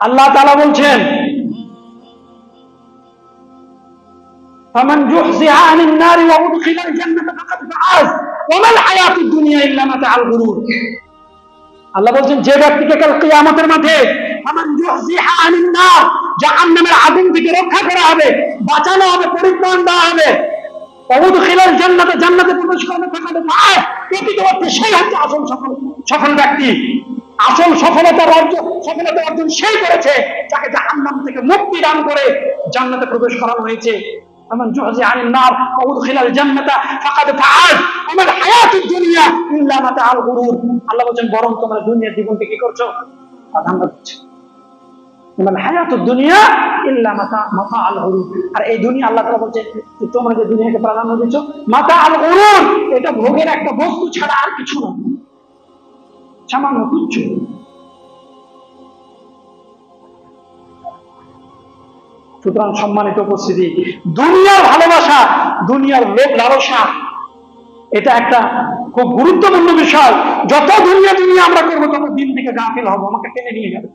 আল্লাহ তাআলা বলছেন فمن زحزح عن النار وادخل الجنة فقد فاز وما الحياة الدنيا إلا متاع الغرور আল্লাহ বলছেন যে ব্যক্তিকে কাল কিয়ামতের মাঠে ফামান যুহজিহা আনিন নার জাহান্নামের আগুন থেকে রক্ষা করা হবে বাঁচানো হবে পরিত্রাণ দেওয়া হবে অবুদখিলাল জান্নাতে জান্নাতে প্রবেশ করবে ফাঁকাতে পায় প্রকৃত অর্থে সেই হচ্ছে আসল সফল সফল ব্যক্তি আসল সফলতা অর্জন সফলতা অর্জন সেই করেছে যাকে জাহান্নাম থেকে মুক্তি দান করে জান্নাতে প্রবেশ করানো হয়েছে فمن زحزح عن النار وادخل الجنة فقد فاز وما الحياة الدنيا إلا متاع الغرور আল্লাহ বলছেন বরং তোমরা দুনিয়ার জীবনকে কি করছো প্রাধান্য দিচ্ছ মানে হায়াত দুনিয়া ইল্লা মাতা মাতা আল গরুর আর এই দুনিয়া আল্লাহ তাআলা বলছে যে তোমরা যে দুনিয়াকে প্রাধান্য দিচ্ছ মাতা আল গরুর এটা ভোগের একটা বস্তু ছাড়া আর কিছু না সামান্য তুচ্ছ। সুতরাং সম্মানিত উপস্থিতি, দুনিয়ার ভালোবাসা, দুনিয়ার লোক লালসা, এটা একটা খুব গুরুত্বপূর্ণ বিষয়। যত দুনিয়া দুনিয়া আমরা করব, তত দিন থেকে গাফিল হব, আমাকে টেনে নিয়ে যাবে।